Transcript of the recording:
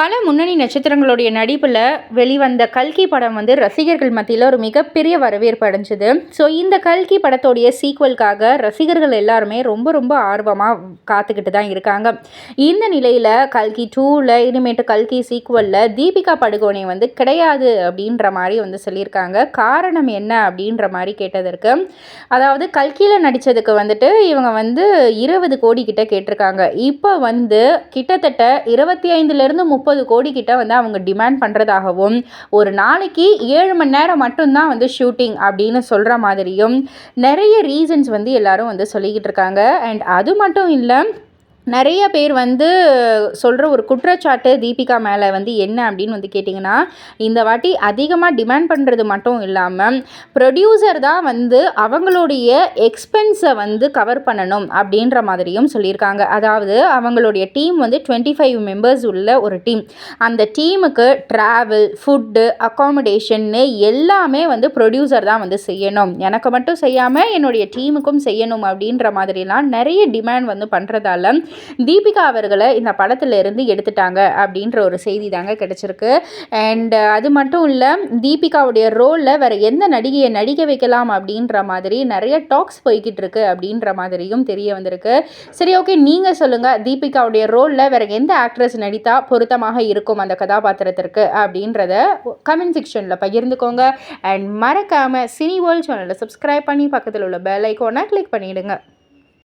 பல முன்னணி நட்சத்திரங்களுடைய நடிப்பில் வெளிவந்த கல்கி படம் வந்து ரசிகர்கள் மத்தியில் ஒரு மிகப்பெரிய வரவேற்பு அடைஞ்சுது. ஸோ இந்த கல்கி படத்தோடைய சீக்வல்காக ரசிகர்கள் எல்லாருமே ரொம்ப ரொம்ப ஆர்வமாக காத்துக்கிட்டு தான் இருக்காங்க. இந்த நிலையில் கல்கி டூவில் இனிமேட்டு கல்கி சீக்வலில் தீபிகா படுகோனே வந்து கிடையாது அப்படின்ற மாதிரி வந்து சொல்லியிருக்காங்க. காரணம் என்ன அப்படின்ற மாதிரி கேட்டதற்கு அதாவது கல்கியில் நடித்ததுக்கு வந்துட்டு இவங்க வந்து இருபது கோடி கிட்ட கேட்டிருக்காங்க. இப்போ வந்து கிட்டத்தட்ட இருபத்தி ஐந்துலேருந்து முப்பது முப்பது கோடி கிட்ட வந்து அவங்க டிமாண்ட் பண்ணுறதாகவும் ஒரு நாளைக்கு ஏழு மணி நேரம் மட்டும்தான் வந்து ஷூட்டிங் அப்படின்னு சொல்கிற மாதிரியும் நிறைய ரீசன்ஸ் வந்து எல்லாரும் வந்து சொல்லிக்கிட்டு இருக்காங்க. அண்ட் அது மட்டும் இல்லை நிறைய பேர் வந்து சொல்கிற ஒரு குற்றச்சாட்டு தீபிகா மேலே வந்து என்ன அப்படின்னு வந்து கேட்டிங்கன்னா இந்த வாட்டி அதிகமாக டிமாண்ட் பண்ணுறது மட்டும் இல்லாமல் ப்ரொடியூசர் தான் வந்து அவங்களுடைய எக்ஸ்பென்ஸை வந்து கவர் பண்ணணும் அப்படின்ற மாதிரியும் சொல்லியிருக்காங்க. அதாவது அவங்களுடைய டீம் வந்து டுவெண்ட்டி ஃபைவ் மெம்பர்ஸ் உள்ள ஒரு டீம் அந்த டீமுக்கு ட்ராவல் ஃபுட்டு அக்காமடேஷன்னு எல்லாமே வந்து ப்ரொடியூசர் தான் வந்து செய்யணும். எனக்கு மட்டும் செய்யாமல் என்னுடைய டீமுக்கும் செய்யணும் அப்படின்ற மாதிரிலாம் நிறைய டிமாண்ட் வந்து பண்ணுறதால தீபிகா அவர்களை இந்த படத்தில் இருந்து எடுத்துட்டாங்க அப்படின்ற ஒரு செய்தி தாங்க கிடச்சிருக்கு. அண்ட் அது மட்டும் இல்லை தீபிகாவுடைய ரோலில் வேறு எந்த நடிகையை நடிக்க வைக்கலாம் அப்படின்ற மாதிரி நிறைய டாக்ஸ் போய்கிட்டு இருக்கு அப்படின்ற மாதிரியும் தெரிய வந்திருக்கு. சரி ஓகே நீங்கள் சொல்லுங்கள் தீபிகாவுடைய ரோலில் வேறு எந்த ஆக்ட்ரஸ் நடித்தா பொருத்தமாக இருக்கும் அந்த கதாபாத்திரத்திற்கு அப்படின்றத கமெண்ட் செக்ஷனில் பகிர்ந்துக்கோங்க. அண்ட் மறக்காமல் சினி வேர்ல்ட் சேனலை சப்ஸ்கிரைப் பண்ணி பக்கத்தில் உள்ள பெல் ஐக்கோனை கிளிக் பண்ணிவிடுங்க